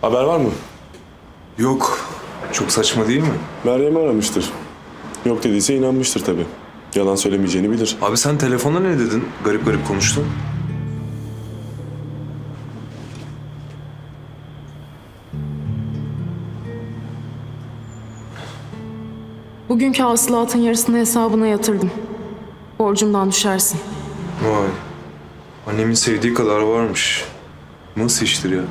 Haber var mı? Yok. Çok saçma değil mi? Meryem'i aramıştır. Yok dediyse inanmıştır tabii. Yalan söylemeyeceğini bilir. Abi sen telefonda ne dedin? Garip garip konuştun. Bugünkü hasılatın yarısını hesabına yatırdım. Borcumdan düşersin. Vay. Annemin sevdiği kadar varmış. Nasıl iştir ya?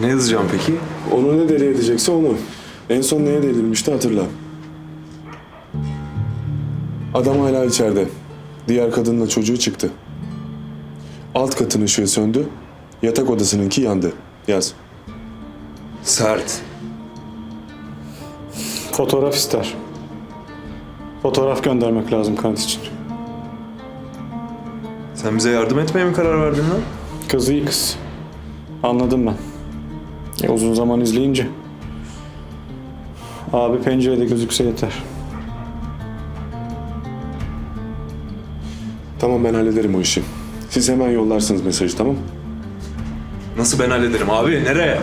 Ne yazacağım peki? Onu ne deli edecekse onu. En son neye delirmişti hatırla. Adam hala içeride. Diğer kadınla çocuğu çıktı. Alt katın ışığı söndü. Yatak odasınınki yandı. Yaz. Sert. Fotoğraf ister. Fotoğraf göndermek lazım kanıt için. Sen bize yardım etmeye mi karar verdin lan? Kız iyi kız. Anladım ben. E, uzun zaman izleyince. Abi pencerede gözükse yeter. Tamam ben hallederim o işi. Siz hemen yollarsınız mesajı tamam Nasıl ben hallederim abi? Nereye?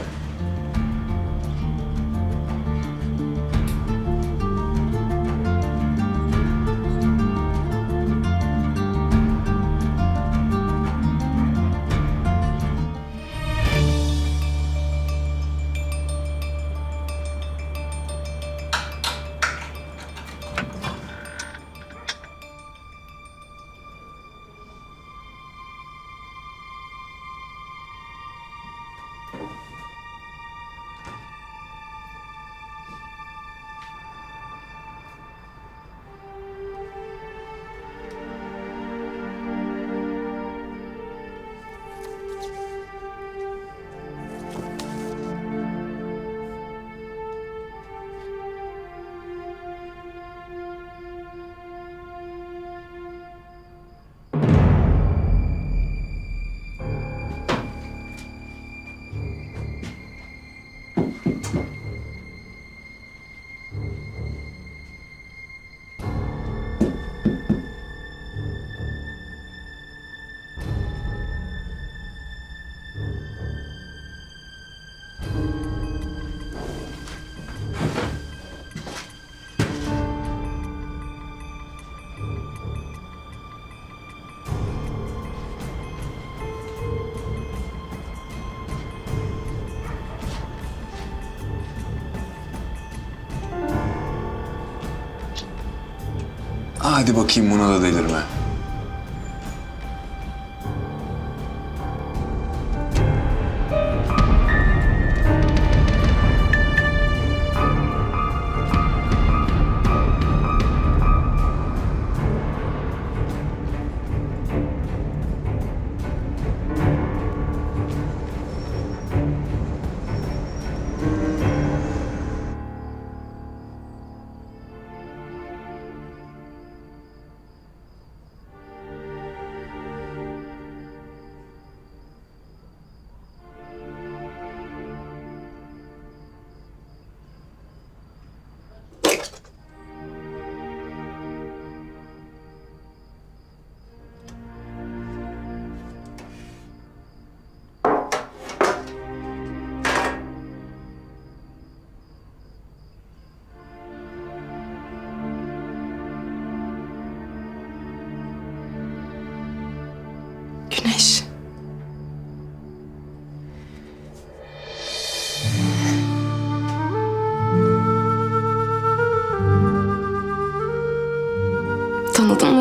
Hadi bakayım buna da delirme.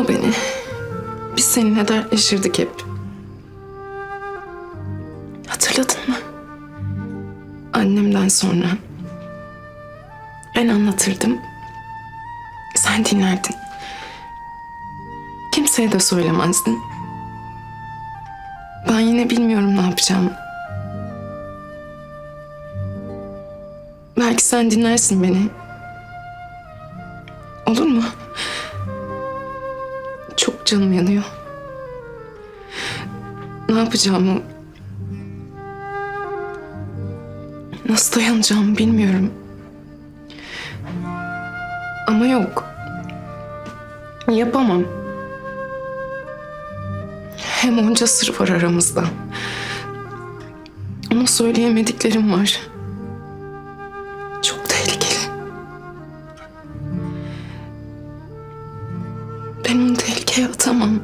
Beni? Biz seninle dertleşirdik hep. Hatırladın mı? Annemden sonra ben anlatırdım. Sen dinlerdin. Kimseye de söylemezdin. Ben yine bilmiyorum ne yapacağım. Belki sen dinlersin beni. Olur mu? Canım yanıyor. Ne yapacağımı... Nasıl dayanacağımı bilmiyorum. Ama yok. Yapamam. Hem onca sır var aramızda. Ona söyleyemediklerim var. Ben onu tehlikeye atamam.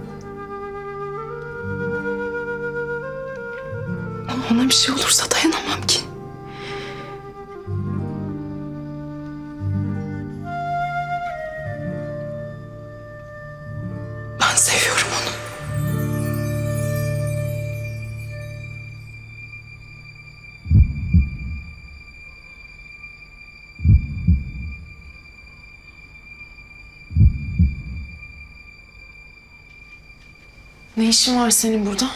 Ama ona bir şey olursa dayanamam ki. Ne işin var senin burada?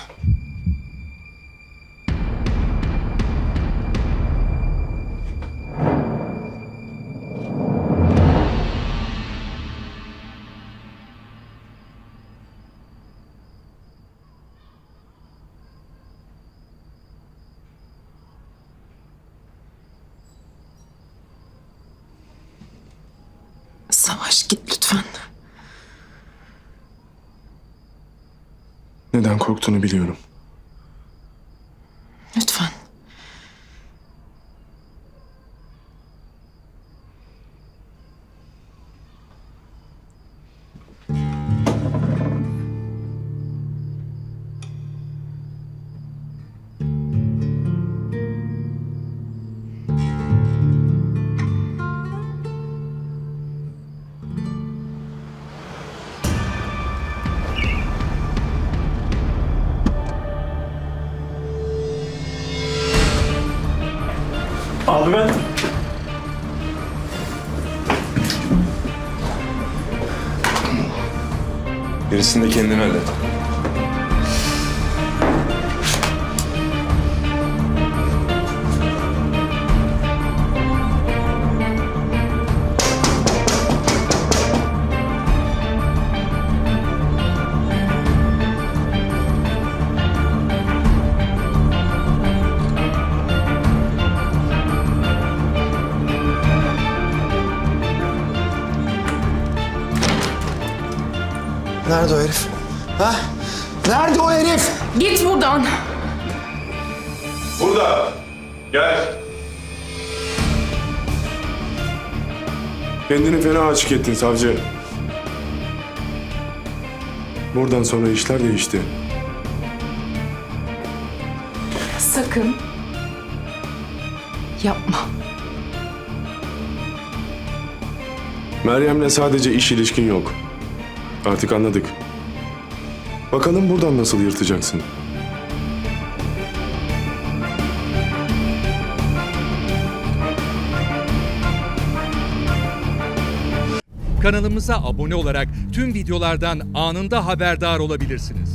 Savaş git lütfen. Neden korktuğunu biliyorum. Gerisini de kendin hallet. Nerede o herif? Ha? Nerede o herif? Git buradan. Burada. Gel. Kendini fena açık ettin savcı. Buradan sonra işler değişti. Sakın. Yapma. Meryem'le sadece iş ilişkin yok. Artık anladık. Bakalım buradan nasıl yırtacaksın? Kanalımıza abone olarak tüm videolardan anında haberdar olabilirsiniz.